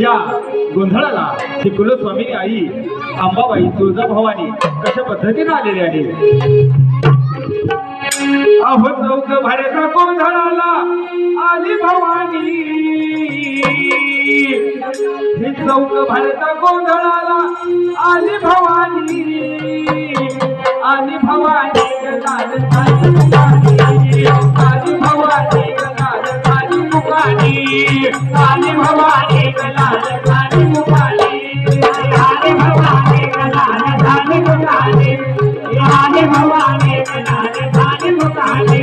या गोंधळाला ही कुलस्वामी आई अंबाबाई तुळजाभवानी कशा पद्धतीने आलेली आहे? अहो चौक भरता गोंधळाला आली भवानी. ही चौक भरता गोंधळाला आली भवानी. आली भवानी काली भवानी गलाल काली गोपाली काली भवानी गलाल काली गोपाली काली भवानी गलाल काली गोपाली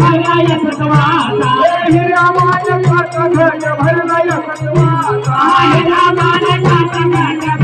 भरलाय सतवासा हे रामायण घाट घाट भरलाय सतवासा हे रामायण घाट घाट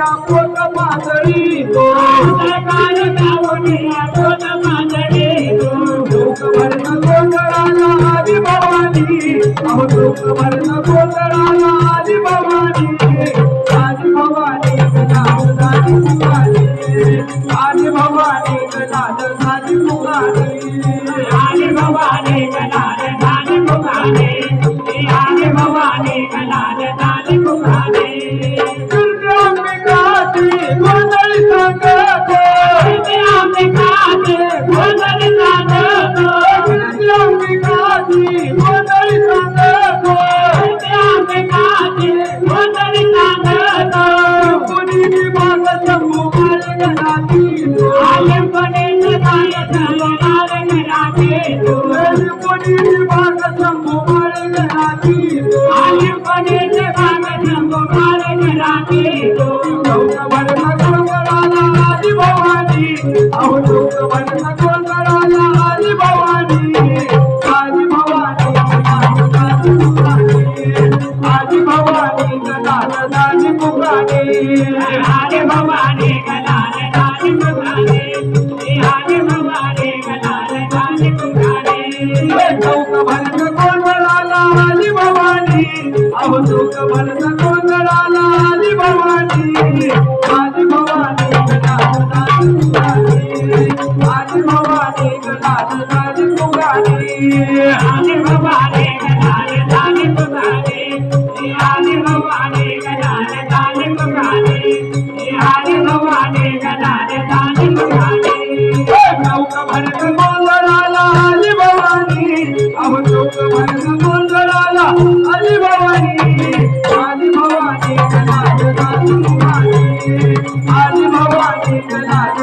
या पोट पातळी काय गावणी या पोट पातळी लोकवर्ण गोंधळाला आदि भवानी. अहो लोकवर्ण गोंधळाला राती